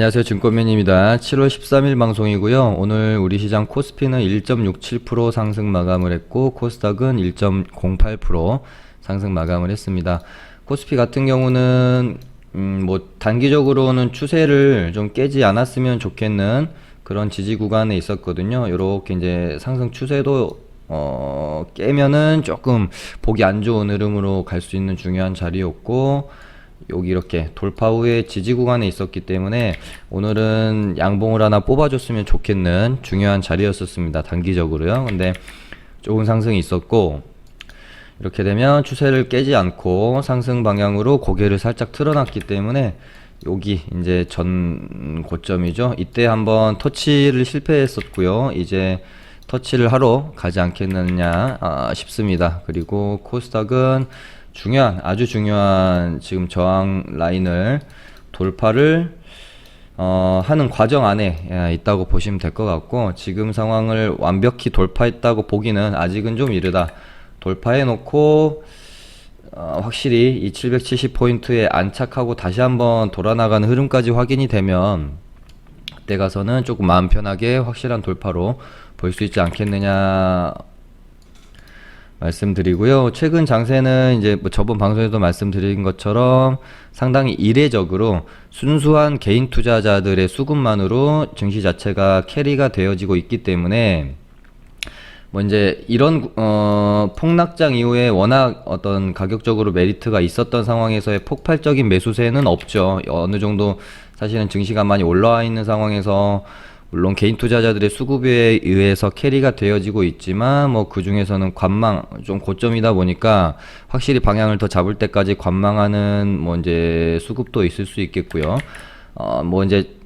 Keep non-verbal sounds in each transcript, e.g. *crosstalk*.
안녕하세요. 증권맨입니다. 7월 13일 방송이고요. 오늘 우리 시장 코스피는 1.67% 상승 마감을 했고 코스닥은 1.08% 상승 마감을 했습니다. 코스피 같은 경우는 음, 뭐 단기적으로는 추세를 좀 깨지 않았으면 좋겠는 그런 지지 구간에 있었거든요. 이렇게 이제 상승 추세도 어, 깨면은 조금 보기 안 좋은 흐름으로 갈 수 있는 중요한 자리였고 여기 이렇게 돌파 후에 지지 구간에 있었기 때문에 오늘은 양봉을 하나 뽑아줬으면 좋겠는 중요한 자리였었습니다. 단기적으로요. 근데 좋은 상승이 있었고 이렇게 되면 추세를 깨지 않고 상승 방향으로 고개를 살짝 틀어놨기 때문에 여기 이제 전 고점이죠. 이때 한번 터치를 실패했었고요. 이제 터치를 하러 가지 않겠느냐 아, 싶습니다. 그리고 코스닥은 중요한 아주 중요한 지금 저항 라인을 돌파를 어, 하는 과정 안에 예, 있다고 보시면 될 것 같고 지금 상황을 완벽히 돌파했다고 보기는 아직은 좀 이르다. 돌파해 놓고 어, 확실히 이 770포인트에 안착하고 다시 한번 돌아나가는 흐름까지 확인이 되면 그때 가서는 조금 마음 편하게 확실한 돌파로 볼 수 있지 않겠느냐 말씀드리고요. 최근 장세는 이제 뭐 저번 방송에도 말씀드린 것처럼 상당히 이례적으로 순수한 개인 투자자들의 수급만으로 증시 자체가 캐리가 되어지고 있기 때문에 뭐 이제 이런 어 폭락장 이후에 워낙 어떤 가격적으로 메리트가 있었던 상황에서의 폭발적인 매수세는 없죠. 어느 정도 사실은 증시가 많이 올라와 있는 상황에서 물론 개인 투자자들의 수급에 의해서 캐리가 되어지고 있지만 뭐 그 중에서는 관망 좀 고점이다 보니까 확실히 방향을 더 잡을 때까지 관망하는 뭐 이제 수급도 있을 수 있겠고요. 어 뭐 이제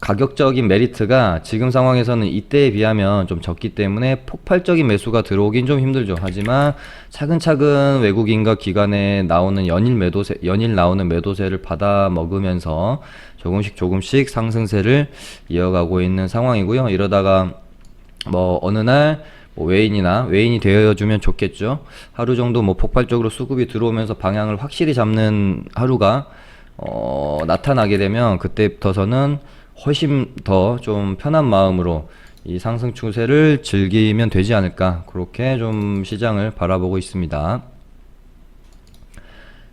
가격적인 메리트가 지금 상황에서는 이때에 비하면 좀 적기 때문에 폭발적인 매수가 들어오긴 좀 힘들죠. 하지만 차근차근 외국인과 기관에 나오는 연일 매도세, 연일 나오는 매도세를 받아 먹으면서 조금씩 조금씩 상승세를 이어가고 있는 상황이고요. 이러다가 뭐 어느 날 뭐 외인이나 외인이 되어주면 좋겠죠. 하루 정도 뭐 폭발적으로 수급이 들어오면서 방향을 확실히 잡는 하루가 어, 나타나게 되면 그때부터서는 훨씬 더 좀 편한 마음으로 이 상승 추세를 즐기면 되지 않을까 그렇게 좀 시장을 바라보고 있습니다.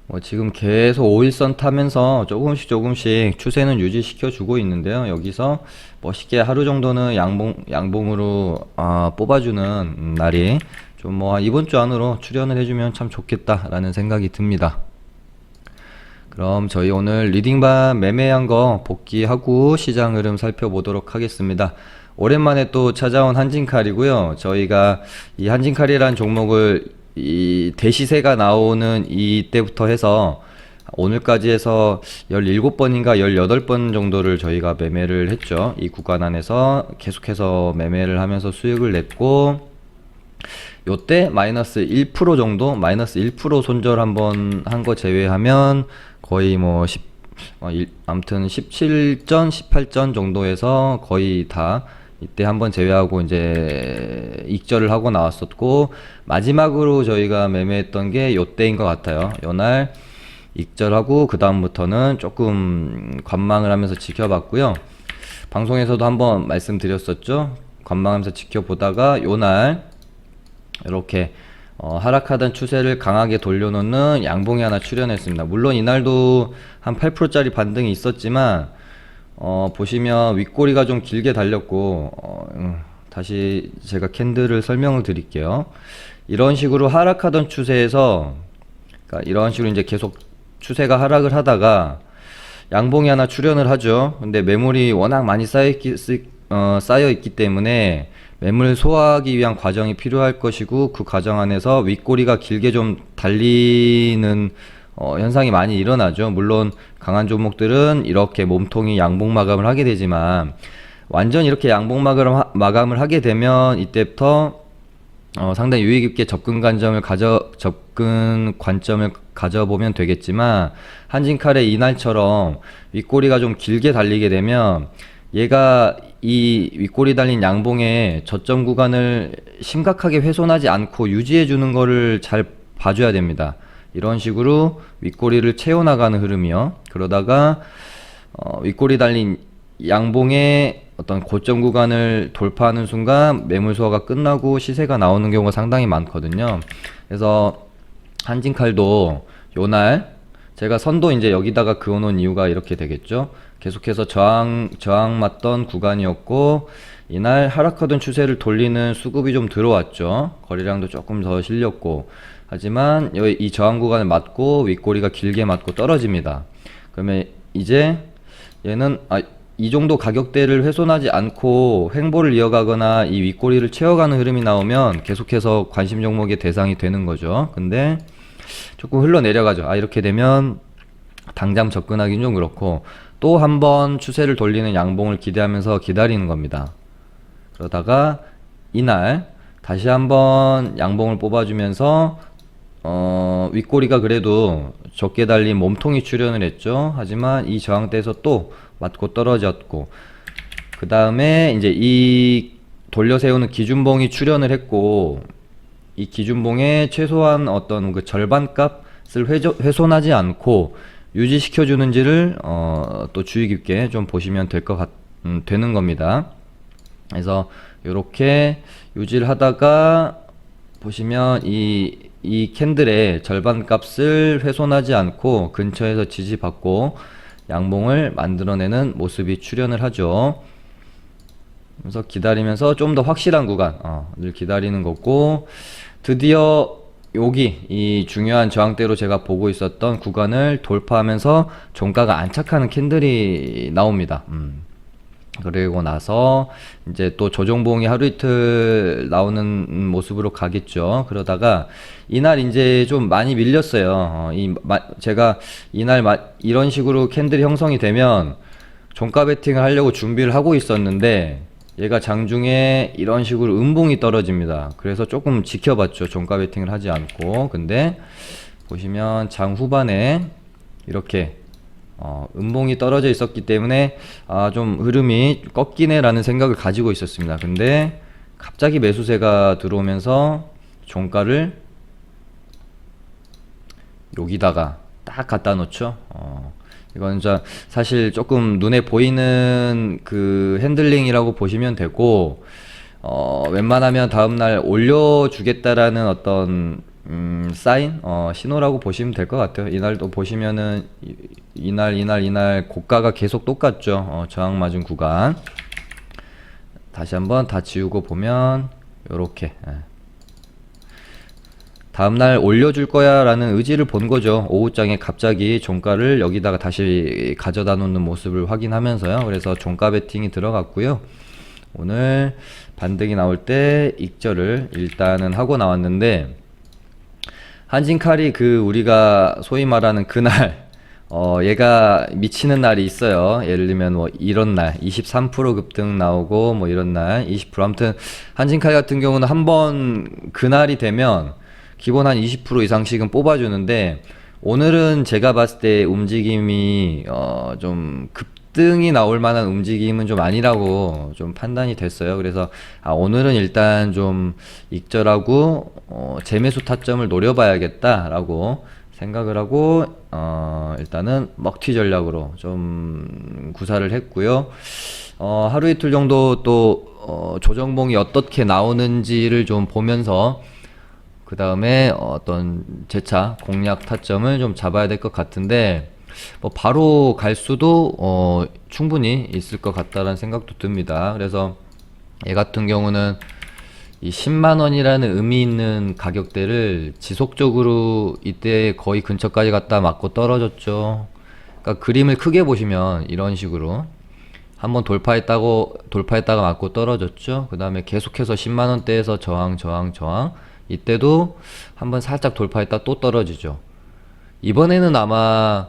뭐 지금 계속 5일선 타면서 조금씩 조금씩 추세는 유지시켜 주고 있는데요. 여기서 멋있게 하루 정도는 양봉 양봉으로 아, 뽑아주는 음, 날이 좀 뭐 이번 주 안으로 출연을 해주면 참 좋겠다라는 생각이 듭니다. 그럼 저희 오늘 리딩반 매매한 거 복귀하고 시장 흐름 살펴보도록 하겠습니다. 오랜만에 또 찾아온 한진칼이고요. 저희가 이 한진칼이라는 종목을 이 대시세가 나오는 이때부터 해서 오늘까지 해서 17번인가 18번 정도를 저희가 매매를 했죠. 이 구간 안에서 계속해서 매매를 하면서 수익을 냈고 요때 마이너스 1% 정도 마이너스 1% 손절 한번 한 거 제외하면 거의 뭐 10, 어, 일, 아무튼 17전 18전 정도에서 거의 다 이때 한번 제외하고 이제 익절을 하고 나왔었고 마지막으로 저희가 매매했던 게 요때인 것 같아요. 요날 익절하고 그 다음부터는 조금 관망을 하면서 지켜봤고요. 방송에서도 한번 말씀드렸었죠. 관망하면서 지켜보다가 요날 이렇게 어, 하락하던 추세를 강하게 돌려놓는 양봉이 하나 출현했습니다. 물론 이날도 한 8%짜리 반등이 있었지만 어, 보시면 윗꼬리가 좀 길게 달렸고 어, 음, 다시 제가 캔들을 설명을 드릴게요. 이런 식으로 하락하던 추세에서 그러니까 이런 식으로 이제 계속 추세가 하락을 하다가 양봉이 하나 출현을 하죠. 근데 매물이 워낙 많이 쌓여 있기, 어, 쌓여 있기 때문에 매물 소화하기 위한 과정이 필요할 것이고 그 과정 안에서 윗꼬리가 길게 좀 달리는 어, 현상이 많이 일어나죠. 물론 강한 종목들은 이렇게 몸통이 양봉 마감을 하게 되지만 완전 이렇게 양봉 마감을 하게 되면 이때부터 어, 상당히 유익 있게 접근 관점을 가져 접근 관점을 가져보면 되겠지만 한진칼의 이날처럼 윗꼬리가 좀 길게 달리게 되면 얘가 이 윗꼬리 달린 양봉의 저점 구간을 심각하게 훼손하지 않고 유지해 주는 거를 잘 봐줘야 됩니다. 이런 식으로 윗꼬리를 채워나가는 흐름이요. 그러다가 어, 윗골이 달린 양봉의 어떤 고점 구간을 돌파하는 순간 매물 소화가 끝나고 시세가 나오는 경우가 상당히 많거든요. 그래서 한진칼도 요날 제가 선도 이제 여기다가 그어놓은 이유가 이렇게 되겠죠. 계속해서 저항 저항 맞던 구간이었고 이날 하락하던 추세를 돌리는 수급이 좀 들어왔죠. 거래량도 조금 더 실렸고 하지만 이 저항 구간을 맞고 윗꼬리가 길게 맞고 떨어집니다. 그러면 이제 얘는 아, 이 정도 가격대를 훼손하지 않고 횡보를 이어가거나 이 윗꼬리를 채워가는 흐름이 나오면 계속해서 관심 종목의 대상이 되는 거죠. 근데 조금 흘러내려가죠. 아, 이렇게 되면 당장 접근하기는 좀 그렇고 또 한 번 추세를 돌리는 양봉을 기대하면서 기다리는 겁니다. 그러다가 이날 다시 한번 양봉을 뽑아주면서 어, 윗꼬리가 그래도 적게 달린 몸통이 출현을 했죠. 하지만 이 저항대에서 또 맞고 떨어졌고 그 다음에 이제 이 돌려 세우는 기준봉이 출현을 했고 이 기준봉의 최소한 어떤 그 절반 값을 훼조, 훼손하지 않고 유지시켜 주는지를 어, 또 주의 깊게 좀 보시면 될 것 같, 음, 되는 겁니다. 그래서 이렇게 유지를 하다가 보시면 이, 이 캔들의 절반 값을 훼손하지 않고 근처에서 지지받고 양봉을 만들어내는 모습이 출현을 하죠. 그래서 기다리면서 좀 더 확실한 구간을 기다리는 거고 드디어 여기 이 중요한 저항대로 제가 보고 있었던 구간을 돌파하면서 종가가 안착하는 캔들이 나옵니다. 음. 그리고 나서 이제 또 조정봉이 하루 이틀 나오는 모습으로 가겠죠. 그러다가 이날 이제 좀 많이 밀렸어요. 어, 이 마, 제가 이날 마, 이런 식으로 캔들이 형성이 되면 종가 베팅을 하려고 준비를 하고 있었는데 얘가 장중에 이런 식으로 음봉이 떨어집니다. 그래서 조금 지켜봤죠. 종가 베팅을 하지 않고. 근데 보시면 장 후반에 이렇게 어, 음봉이 떨어져 있었기 때문에 아, 좀 흐름이 꺾이네라는 생각을 가지고 있었습니다. 근데 갑자기 매수세가 들어오면서 종가를 여기다가 딱 갖다 놓죠. 어, 이건 자 사실 조금 눈에 보이는 그 핸들링이라고 보시면 되고 어, 웬만하면 다음날 올려주겠다라는 어떤 음, 사인, 어, 신호라고 보시면 될 것 같아요. 이날도 보시면은 이- 이날, 이날, 이날 고가가 계속 똑같죠. 어, 저항 맞은 구간. 다시 한번 다 지우고 보면 요렇게 예. 다음날 올려줄 거야 라는 의지를 본 거죠. 오후장에 갑자기 종가를 여기다가 다시 가져다 놓는 모습을 확인하면서요. 그래서 종가 베팅이 들어갔고요. 오늘 반등이 나올 때 익절을 일단은 하고 나왔는데 한진칼이 그 우리가 소위 말하는 그날 *laughs* 어 얘가 미치는 날이 있어요. 예를 들면 뭐 이런 날 23% 급등 나오고 뭐 이런 날 20% 아무튼 한진칼 같은 경우는 한 번 그날이 되면 기본 한 20% 이상씩은 뽑아주는데 오늘은 제가 봤을 때 움직임이 어 좀 급등이 나올 만한 움직임은 좀 아니라고 좀 판단이 됐어요. 그래서 아 오늘은 일단 좀 익절하고 어 재매수 타점을 노려봐야겠다라고 생각을 하고 어 일단은 먹튀 전략으로 좀 구사를 했고요. 어 하루 이틀 정도 또 어, 조정봉이 어떻게 나오는지를 좀 보면서 그 다음에 어떤 재차 공략 타점을 좀 잡아야 될 것 같은데 뭐 바로 갈 수도 어 충분히 있을 것 같다라는 생각도 듭니다. 그래서 얘 같은 경우는 이 10만 원이라는 의미 있는 가격대를 지속적으로 이때 거의 근처까지 갔다 맞고 떨어졌죠. 그러니까 그림을 크게 보시면 이런 식으로 한번 돌파했다고 돌파했다가 맞고 떨어졌죠. 그 다음에 계속해서 10만 원대에서 저항 저항 저항 이때도 한번 살짝 돌파했다 또 떨어지죠. 이번에는 아마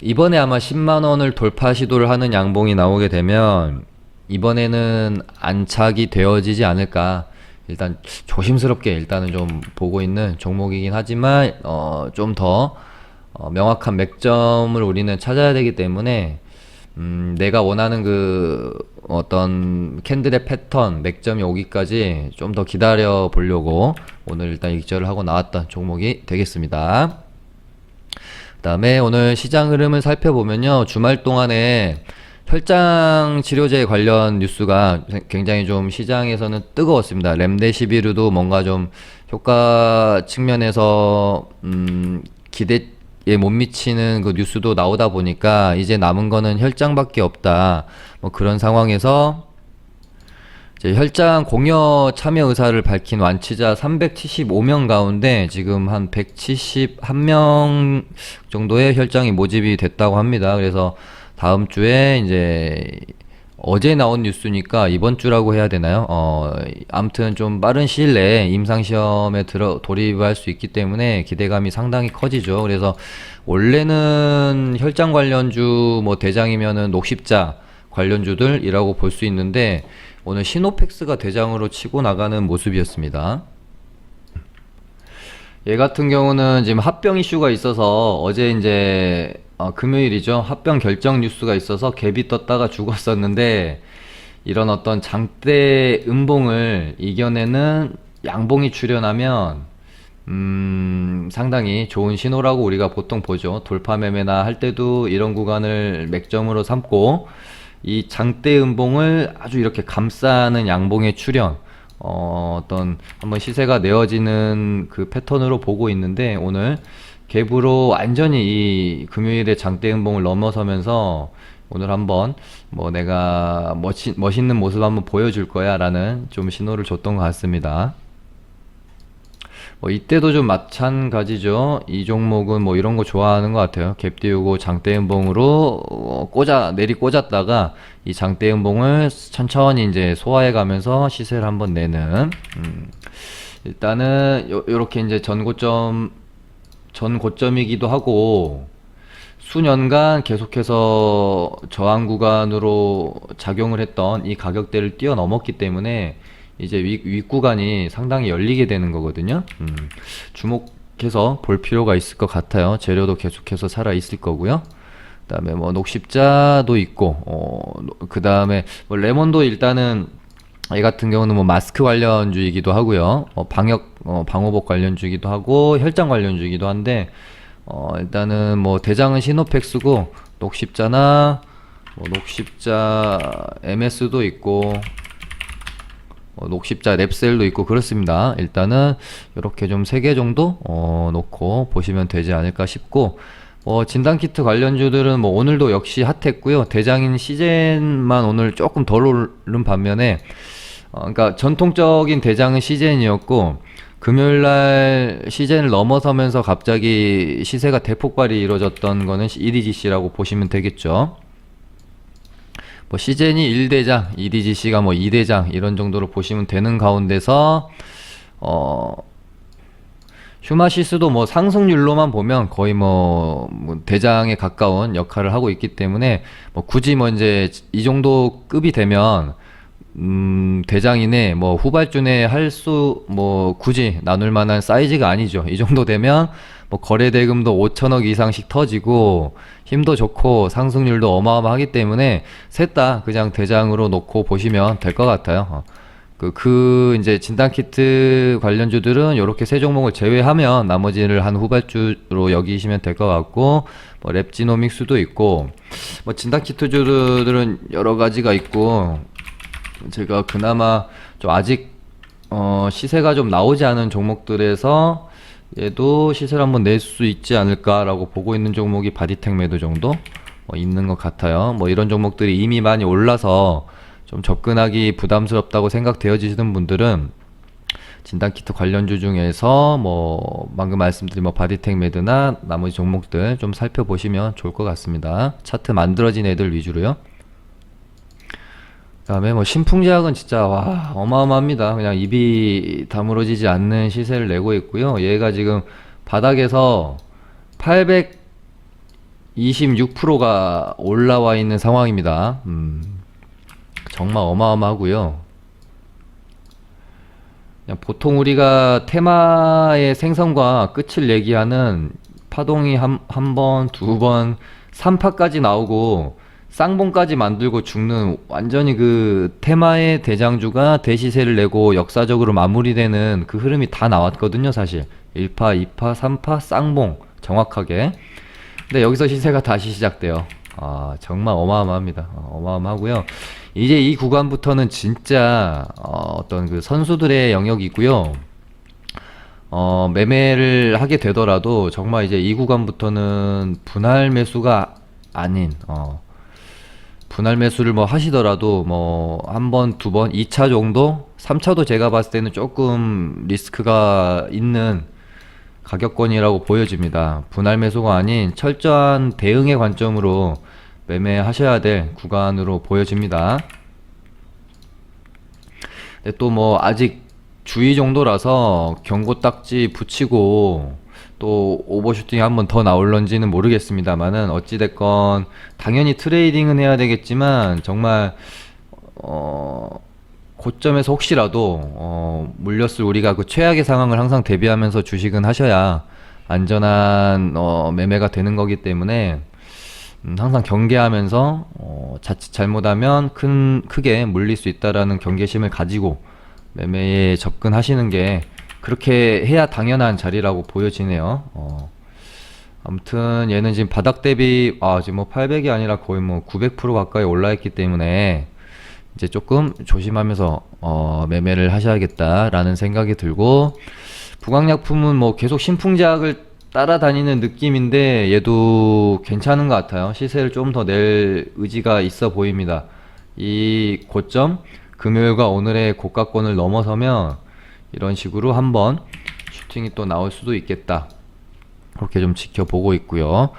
이번에 아마 10만 원을 돌파 시도를 하는 양봉이 나오게 되면 이번에는 안착이 되어지지 않을까. 일단 조심스럽게 일단은 좀 보고 있는 종목이긴 하지만 어, 좀더 어, 명확한 맥점을 우리는 찾아야 되기 때문에 음, 내가 원하는 그 어떤 캔들의 패턴, 맥점이 오기까지 좀 더 기다려 보려고 오늘 일단 익절을 하고 나왔던 종목이 되겠습니다. 그 다음에 오늘 시장 흐름을 살펴보면요. 주말 동안에 혈장 치료제 관련 뉴스가 굉장히 좀 시장에서는 뜨거웠습니다. 렘데시비르도 뭔가 좀 효과 측면에서 음, 기대 에못 미치는 그 뉴스도 나오다 보니까 이제 남은 거는 혈장밖에 없다. 뭐 그런 상황에서 이제 혈장 공여 참여 의사를 밝힌 완치자 375명 가운데 지금 한 171명 정도의 혈장이 모집이 됐다고 합니다. 그래서 다음 주에 이제 어제 나온 뉴스니까 이번 주라고 해야 되나요? 어, 아무튼 좀 빠른 시일 내에 임상시험에 들어 돌입할 수 있기 때문에 기대감이 상당히 커지죠. 그래서 원래는 혈장 관련주 뭐 대장이면은 녹십자 관련주들이라고 볼 수 있는데 오늘 시노펙스가 대장으로 치고 나가는 모습이었습니다. 얘 같은 경우는 지금 합병 이슈가 있어서 어제 이제 어, 금요일이죠. 합병 결정 뉴스가 있어서 갭이 떴다가 죽었었는데 이런 어떤 장대 음봉을 이겨내는 양봉이 출현하면 음, 상당히 좋은 신호라고 우리가 보통 보죠. 돌파 매매나 할 때도 이런 구간을 맥점으로 삼고 이 장대 음봉을 아주 이렇게 감싸는 양봉의 출현 어, 어떤 한번 시세가 내어지는 그 패턴으로 보고 있는데 오늘 갭으로 완전히 이 금요일에 장대 음봉을 넘어서면서 오늘 한번 뭐 내가 멋있, 멋있는 모습 한번 보여줄 거야 라는 좀 신호를 줬던 것 같습니다. 뭐 이때도 좀 마찬가지죠. 이 종목은 뭐 이런 거 좋아하는 것 같아요. 갭 띄우고 장대 음봉으로 어, 꽂아 내리 꽂았다가 이 장대 음봉을 천천히 이제 소화해 가면서 시세를 한번 내는 음. 일단은 요, 요렇게 이제 전고점 전 고점이기도 하고 수년간 계속해서 저항 구간으로 작용을 했던 이 가격대를 뛰어넘었기 때문에 이제 윗, 윗구간이 상당히 열리게 되는 거거든요. 음, 주목해서 볼 필요가 있을 것 같아요. 재료도 계속해서 살아 있을 거고요. 그다음에 뭐 녹십자도 있고, 어, 그 다음에 뭐 레몬도 일단은 이 같은 경우는 뭐 마스크 관련주이기도 하고요. 어, 방역 어, 방호복 관련주이기도 하고 혈장 관련주이기도 한데 어, 일단은 뭐 대장은 시노펙스고 녹십자나 뭐 녹십자 MS도 있고 어, 녹십자 랩셀도 있고 그렇습니다. 일단은 이렇게 좀 세 개 정도 어, 놓고 보시면 되지 않을까 싶고 어, 진단키트 관련주들은 뭐 오늘도 역시 핫했고요. 대장인 시젠만 오늘 조금 덜 오른 반면에 어, 그러니까 전통적인 대장은 시젠이었고 금요일 날 시젠을 넘어서면서 갑자기 시세가 대폭발이 이루어졌던 거는 EDGC라고 보시면 되겠죠. 뭐 시젠이 1대장, EDGC가 뭐 2대장 이런 정도로 보시면 되는 가운데서 어 휴마시스도 뭐 상승률로만 보면 거의 뭐, 뭐 대장에 가까운 역할을 하고 있기 때문에 뭐 굳이 뭐 이제 이 정도 급이 되면 음, 대장이네, 뭐, 후발주네 할 수, 뭐, 굳이 나눌 만한 사이즈가 아니죠. 이 정도 되면, 뭐, 거래 대금도 5천억 이상씩 터지고, 힘도 좋고, 상승률도 어마어마하기 때문에, 셋 다 그냥 대장으로 놓고 보시면 될 것 같아요. 어. 그, 그, 이제 진단 키트 관련주들은 이렇게 세 종목을 제외하면 나머지를 한 후발주로 여기시면 될 것 같고, 뭐, 랩지노믹스도 있고, 뭐, 진단 키트주들은 여러 가지가 있고, 제가 그나마 좀 아직 어 시세가 좀 나오지 않은 종목들에서 얘도 시세를 한번 낼 수 있지 않을까라고 보고 있는 종목이 바디텍 매도 정도 어 있는 것 같아요. 뭐 이런 종목들이 이미 많이 올라서 좀 접근하기 부담스럽다고 생각되어지시는 분들은 진단키트 관련주 중에서 뭐 방금 말씀드린 뭐 바디텍 매드나 나머지 종목들 좀 살펴보시면 좋을 것 같습니다. 차트 만들어진 애들 위주로요. 그 다음에 뭐 신풍제약은 진짜 와 어마어마합니다. 그냥 입이 다물어지지 않는 시세를 내고 있고요. 얘가 지금 바닥에서 826%가 올라와 있는 상황입니다. 음, 정말 어마어마하고요. 보통 우리가 테마의 생성과 끝을 얘기하는 파동이 한, 한 번, 두 번, 3파까지 나오고 쌍봉까지 만들고 죽는 완전히 그 테마의 대장주가 대시세를 내고 역사적으로 마무리되는 그 흐름이 다 나왔거든요, 사실. 1파, 2파, 3파, 쌍봉. 정확하게. 근데 여기서 시세가 다시 시작돼요. 아, 정말 어마어마합니다. 어, 어마어마하고요. 이제 이 구간부터는 진짜 어, 어떤 그 선수들의 영역이고요. 어, 매매를 하게 되더라도 정말 이제 이 구간부터는 분할 매수가 아닌 어, 분할 매수를 뭐 하시더라도 뭐 한 번, 두 번, 2차 정도, 3차도 제가 봤을 때는 조금 리스크가 있는 가격권이라고 보여집니다. 분할 매수가 아닌 철저한 대응의 관점으로 매매하셔야 될 구간으로 보여집니다. 근데 또뭐 아직 주의 정도라서 경고 딱지 붙이고 또 오버슈팅이 한 번 더 나올런지는 모르겠습니다만은 어찌됐건 당연히 트레이딩은 해야 되겠지만 정말 어 고점에서 혹시라도 어 물렸을 우리가 그 최악의 상황을 항상 대비하면서 주식은 하셔야 안전한 어 매매가 되는 거기 때문에 음, 항상 경계하면서 어, 자칫 잘못하면 큰 크게 물릴 수 있다라는 경계심을 가지고 매매에 접근하시는 게 그렇게 해야 당연한 자리라고 보여지네요. 어, 아무튼 얘는 지금 바닥 대비 아 지금 뭐 800이 아니라 거의 뭐 900% 가까이 올라있기 때문에 이제 조금 조심하면서 어, 매매를 하셔야겠다라는 생각이 들고 부강약품은 뭐 계속 신풍제약을 따라다니는 느낌인데 얘도 괜찮은 것 같아요. 시세를 좀 더 낼 의지가 있어 보입니다. 이 고점 금요일과 오늘의 고가권을 넘어서면 이런 식으로 한번 슈팅이 또 나올 수도 있겠다. 그렇게 좀 지켜보고 있고요.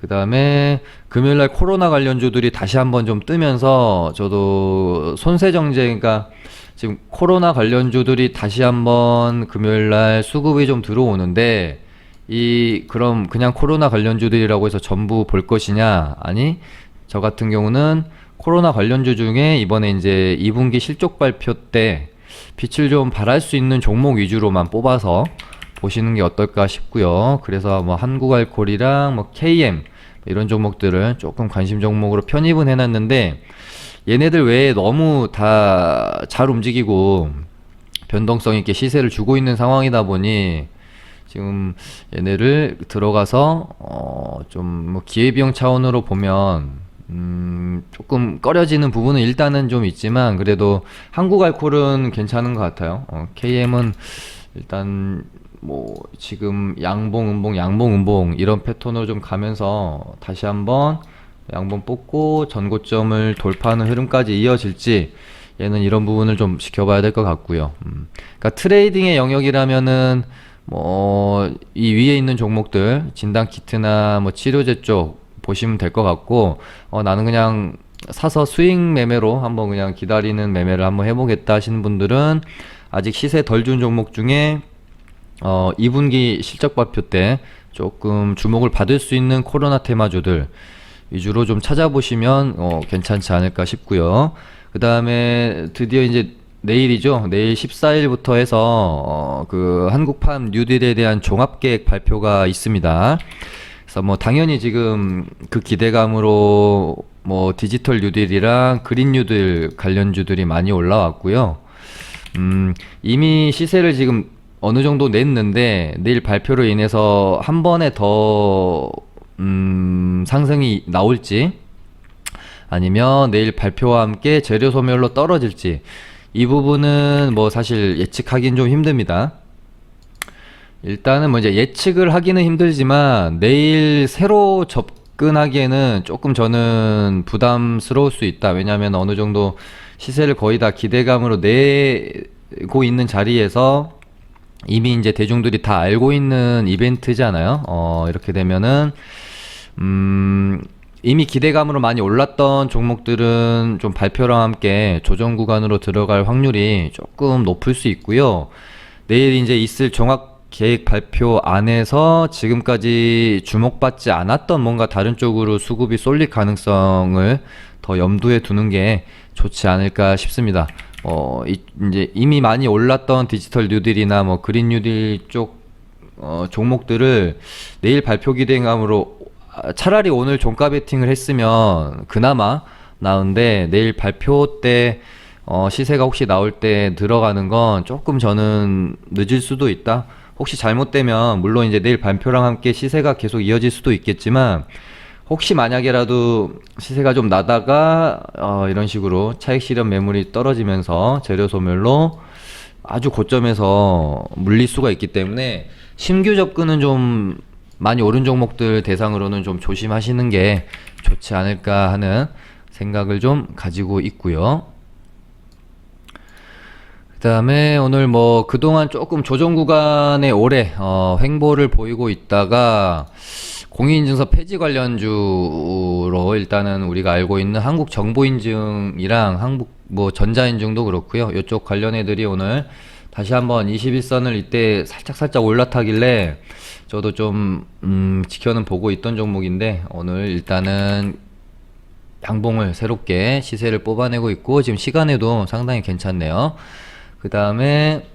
그 다음에 금요일날 코로나 관련주들이 다시 한번 좀 뜨면서 저도 손세정제가 지금 코로나 관련주들이 다시 한번 금요일날 수급이 좀 들어오는데 이 그럼 그냥 코로나 관련주들이라고 해서 전부 볼 것이냐? 아니 저 같은 경우는 코로나 관련주 중에 이번에 이제 2분기 실적 발표 때 빛을 좀 발할 수 있는 종목 위주로만 뽑아서 보시는 게 어떨까 싶고요. 그래서 뭐 한국알콜이랑 뭐 KM 이런 종목들을 조금 관심 종목으로 편입은 해놨는데 얘네들 외에 너무 다 잘 움직이고 변동성 있게 시세를 주고 있는 상황이다 보니 지금 얘네를 들어가서 어 좀뭐 기회비용 차원으로 보면 음 조금 꺼려지는 부분은 일단은 좀 있지만 그래도 한국 알콜은 괜찮은 것 같아요. 어, KM은 일단 뭐 지금 양봉 음봉 양봉 음봉 이런 패턴으로 좀 가면서 다시 한번 양봉 뽑고 전고점을 돌파하는 흐름까지 이어질지 얘는 이런 부분을 좀 지켜봐야 될 것 같고요. 음. 그러니까 트레이딩의 영역이라면은 뭐 이 위에 있는 종목들 진단 키트나 뭐 치료제 쪽 보시면 될 것 같고 어 나는 그냥 사서 수익 매매로 한번 그냥 기다리는 매매를 한번 해보겠다 하시는 분들은 아직 시세 덜 준 종목 중에 어 2분기 실적 발표 때 조금 주목을 받을 수 있는 코로나 테마주들 위주로 좀 찾아보시면 어 괜찮지 않을까 싶고요. 그 다음에 드디어 이제 내일이죠. 내일 14일부터 해서 어, 그 한국팜 뉴딜에 대한 종합 계획 발표가 있습니다. 그래서 뭐 당연히 지금 그 기대감으로 뭐 디지털 뉴딜이랑 그린 뉴딜 관련주들이 많이 올라왔고요. 음, 이미 시세를 지금 어느 정도 냈는데 내일 발표로 인해서 한 번에 더 음, 상승이 나올지 아니면 내일 발표와 함께 재료 소멸로 떨어질지 이 부분은 뭐 사실 예측하기는 좀 힘듭니다. 일단은 뭐 이제 예측을 하기는 힘들지만 내일 새로 접근하기에는 조금 저는 부담스러울 수 있다. 왜냐하면 어느 정도 시세를 거의 다 기대감으로 내고 있는 자리에서 이미 이제 대중들이 다 알고 있는 이벤트잖아요. 어, 이렇게 되면은 음, 이미 기대감으로 많이 올랐던 종목들은 좀 발표랑 함께 조정 구간으로 들어갈 확률이 조금 높을 수 있고요. 내일 이제 있을 종합 계획 발표 안에서 지금까지 주목받지 않았던 뭔가 다른 쪽으로 수급이 쏠릴 가능성을 더 염두에 두는 게 좋지 않을까 싶습니다. 어, 이, 이제 이미 많이 올랐던 디지털 뉴딜이나 뭐 그린 뉴딜 쪽 어, 종목들을 내일 발표 기대감으로 아, 차라리 오늘 종가 베팅을 했으면 그나마 나은데 내일 발표 때 어, 시세가 혹시 나올 때 들어가는 건 조금 저는 늦을 수도 있다. 혹시 잘못되면 물론 이제 내일 발표랑 함께 시세가 계속 이어질 수도 있겠지만 혹시 만약에라도 시세가 좀 나다가 어, 이런 식으로 차익 실현 매물이 떨어지면서 재료 소멸로 아주 고점에서 물릴 수가 있기 때문에 신규 접근은 좀 많이 오른 종목들 대상으로는 좀 조심하시는 게 좋지 않을까 하는 생각을 좀 가지고 있고요. 그 다음에 오늘 뭐 그동안 조금 조정 구간에 오래 어, 횡보를 보이고 있다가 공인인증서 폐지 관련주로 일단은 우리가 알고 있는 한국 정보인증이랑 한국 뭐 전자인증도 그렇고요. 이쪽 관련 애들이 오늘 다시 한번 21선을 이때 살짝 살짝 올라타길래 저도 좀 음, 지켜는 보고 있던 종목인데 오늘 일단은 양봉을 새롭게 시세를 뽑아내고 있고 지금 시간에도 상당히 괜찮네요. 그 다음에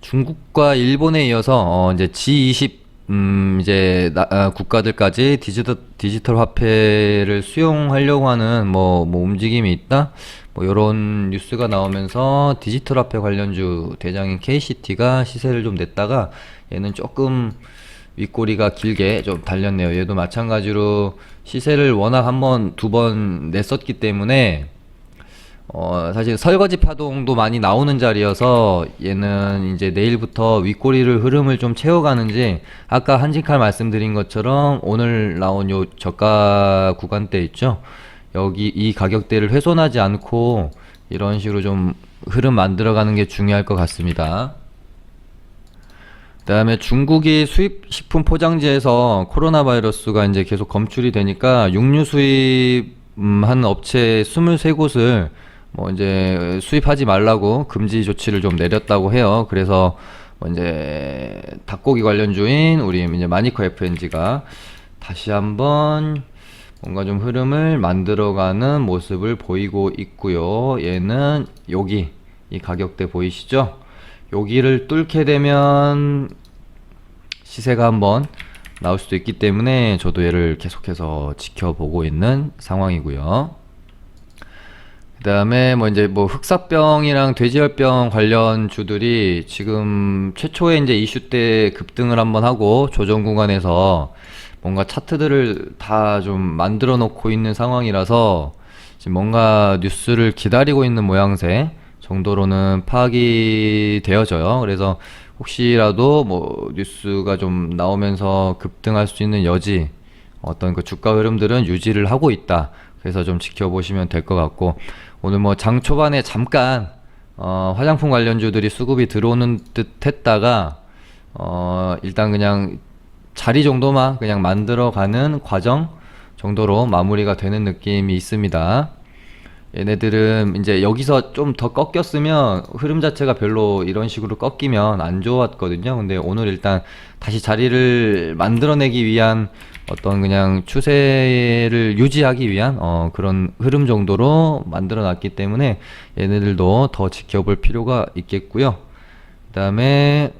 중국과 일본에 이어서 어 이제 G20 음 이제 나- 아, 국가들까지 디지털 디지털 화폐를 수용하려고 하는 뭐, 뭐 움직임이 있다. 뭐 이런 뉴스가 나오면서 디지털 화폐 관련주 대장인 KCT가 시세를 좀 냈다가 얘는 조금 윗꼬리가 길게 좀 달렸네요. 얘도 마찬가지로 시세를 워낙 한 번, 두 번 냈었기 때문에 어, 사실 설거지 파동도 많이 나오는 자리여서 얘는 이제 내일부터 윗꼬리를 흐름을 좀 채워가는지 아까 한직칼 말씀드린 것처럼 오늘 나온 요 저가 구간대 있죠. 여기 이 가격대를 훼손하지 않고 이런 식으로 좀 흐름 만들어가는 게 중요할 것 같습니다. 그다음에 중국이 수입 식품 포장지에서 코로나 바이러스가 이제 계속 검출이 되니까 육류 수입 음, 한 업체 23곳을 뭐 이제 수입하지 말라고 금지 조치를 좀 내렸다고 해요. 그래서 뭐 이제 닭고기 관련주인 우리 이제 마니커 FNG가 다시 한번 뭔가 좀 흐름을 만들어가는 모습을 보이고 있고요. 얘는 여기 이 가격대 보이시죠? 여기를 뚫게 되면 시세가 한번 나올 수도 있기 때문에 저도 얘를 계속해서 지켜보고 있는 상황이고요. 그 다음에 뭐 이제 뭐 흑사병이랑 돼지열병 관련 주들이 지금 최초에 이제 이슈 때 급등을 한번 하고 조정 구간에서 뭔가 차트들을 다 좀 만들어 놓고 있는 상황이라서 지금 뭔가 뉴스를 기다리고 있는 모양새 정도로는 파악이 되어져요. 그래서 혹시라도 뭐 뉴스가 좀 나오면서 급등할 수 있는 여지 어떤 그 주가 흐름들은 유지를 하고 있다. 그래서 좀 지켜보시면 될 것 같고 오늘 뭐 장 초반에 잠깐 어, 화장품 관련주들이 수급이 들어오는 듯 했다가 어, 일단 그냥 자리 정도만 그냥 만들어가는 과정 정도로 마무리가 되는 느낌이 있습니다. 얘네들은 이제 여기서 좀 더 꺾였으면 흐름 자체가 별로 이런 식으로 꺾이면 안 좋았거든요. 근데 오늘 일단 다시 자리를 만들어내기 위한 어떤 그냥 추세를 유지하기 위한 어 그런 흐름 정도로 만들어 놨기 때문에 얘네들도 더 지켜볼 필요가 있겠고요. 그 다음에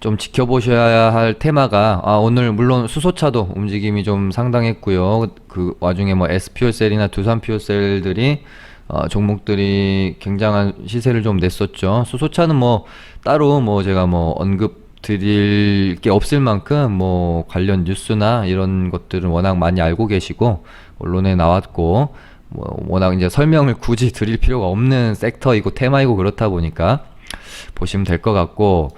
좀 지켜보셔야 할 테마가 아 오늘 물론 수소차도 움직임이 좀 상당했고요. 그 와중에 뭐 SPO셀이나 두산피오셀들이 어, 종목들이 굉장한 시세를 좀 냈었죠. 수소차는 뭐 따로 뭐 제가 뭐 언급 드릴 게 없을 만큼 뭐 관련 뉴스나 이런 것들은 워낙 많이 알고 계시고 언론에 나왔고 뭐 워낙 이제 설명을 굳이 드릴 필요가 없는 섹터이고 테마이고 그렇다 보니까 보시면 될 것 같고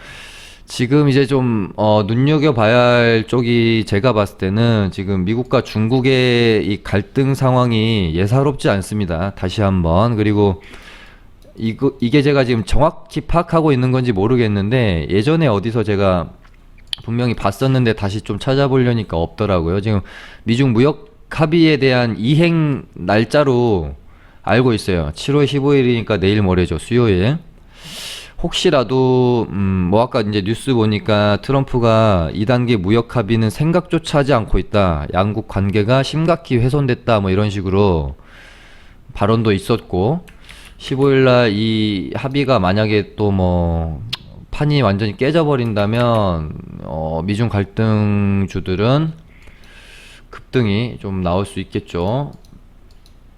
지금 이제 좀, 어, 눈여겨봐야 할 쪽이 제가 봤을 때는 지금 미국과 중국의 이 갈등 상황이 예사롭지 않습니다. 다시 한번. 그리고 이거, 이게 제가 지금 정확히 파악하고 있는 건지 모르겠는데 예전에 어디서 제가 분명히 봤었는데 다시 좀 찾아보려니까 없더라고요. 지금 미중 무역 합의에 대한 이행 날짜로 알고 있어요. 7월 15일이니까 내일 모레죠. 수요일. 혹시라도 음뭐 아까 이제 뉴스 보니까 트럼프가 2단계 무역 합의는 생각조차 하지 않고 있다. 양국 관계가 심각히 훼손됐다. 뭐 이런 식으로 발언도 있었고 15일 날 이 합의가 만약에 또 뭐 판이 완전히 깨져 버린다면 어 미중 갈등주들은 급등이 좀 나올 수 있겠죠.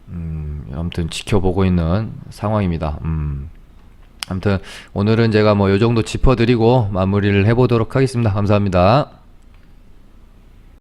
음 아무튼 지켜보고 있는 상황입니다. 음. 아무튼 오늘은 제가 뭐 요 정도 짚어드리고 마무리를 해보도록 하겠습니다. 감사합니다.